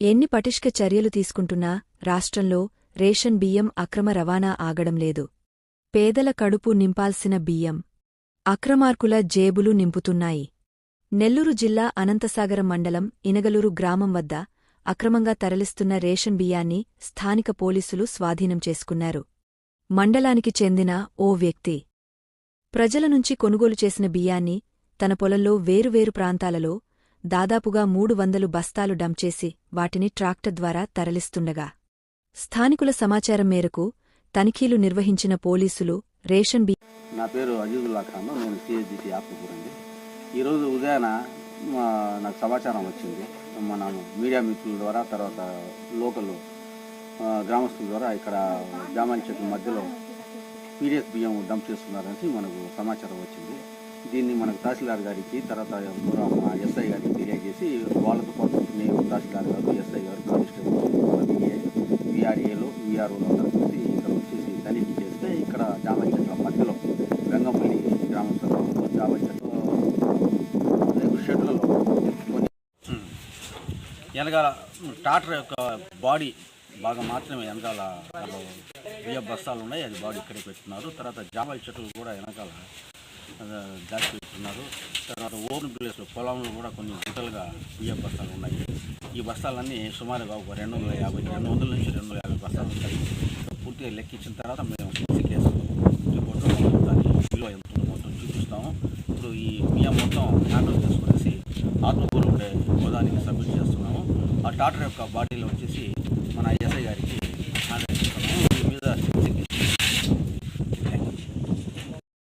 ఎన్ని పటిష్క చర్యలు తీసుకుంటున్నా రాష్ట్రంలో రేషన్ బియ్యం అక్రమ రవాణా ఆగడం లేదు. పేదల కడుపు నింపాల్సిన బియ్యం. అక్రమార్కుల జేబులు నింపుతున్నాయి. నెల్లూరు జిల్లా అనంతసాగరం మండలం ఇనగలూరు గ్రామం వద్ద అక్రమంగా తరలిస్తున్న రేషన్ బియ్యాన్ని స్థానిక పోలీసులు స్వాధీనం చేసుకున్నారు. మండలానికి చెందిన ఓ వ్యక్తి. ప్రజల నుంచి కొనుగోలు చేసిన బియ్యాన్ని తన పొలంలో వేరువేరు ప్రాంతాలలో దాదాపుగా మూడు వందలు బస్తాలు డంచేసి చేసి వాటిని ట్రాక్టర్ ద్వారా తరలిస్తుండగా స్థానికుల సమాచారం మేరకు తనిఖీలు నిర్వహించిన పోలీసులు రేషన్ బి నా పేరు అజీజుల్లా ఖాన్ నేను సిహెచ్జిటి ఆత్మకూరు అండి ఈరోజు ఉదయాన నాకు సమాచారం వచ్చింది. మన మీడియా మిత్రుల ద్వారా తర్వాత లోకల్ గ్రామస్తుల ద్వారా ఇక్కడ జామాన్ చెట్ల మధ్యలో పీడిఎస్ బియ్యం డంప్ చేస్తున్నారనేసి మనకు సమాచారం వచ్చింది. దీన్ని మనకు తహసీల్దార్ గారికి తర్వాత ఎస్ఐ గారికి తెలియజేసి వాళ్ళతో పాటు నేను తహసీల్దార్ గారు ఎస్ఐ గారు కానిస్టేబుల్ విఆర్ఏలు విఆర్ఓలు అందరూ కలిసి ఇక్కడ వచ్చేసి తనిఖీ చేస్తే ఇక్కడ జామ చెట్ల మధ్యలో గంగంపల్లి గ్రామ జామాలి చెట్లు రేపు షెడ్లలో కొన్ని వెనకాల టాటర్ యొక్క బాడీ బాగా మాత్రమే వెనకాల దాంట్లో బియ్య బస్తాలు ఉన్నాయి అది బాడీ ఇక్కడే పెట్టున్నారు తర్వాత జామాయి చెట్లు కూడా వెనకాల దాచిపెట్టున్నారు తర్వాత ఓపెన్ ప్లేస్లో పొలంలో కూడా కొన్ని గుంటలుగా బియ్య బస్తాలు ఉన్నాయి. ఈ బస్తాలన్నీ సుమారుగా ఒక రెండు వందల యాభై రెండు వందల నుంచి రెండు వందల యాభై బస్తాలు ఉంటాయి. పూర్తిగా లెక్కించిన తర్వాత మేము సీసీ కేసు దాని విలువ ఎంత మొత్తం చూపిస్తాము. ఇప్పుడు ఈ బియ్యం మొత్తం హ్యాండిల్ చేసుకునేసి ఆత్మకూరు ఉండే గోదానికి సబ్మిట్ చేస్తున్నాము. ఆ టాటర్ యొక్క బాడీలో వచ్చేసి మన ఎస్ఐ గారికి హ్యాండిల్ చేస్తున్నాము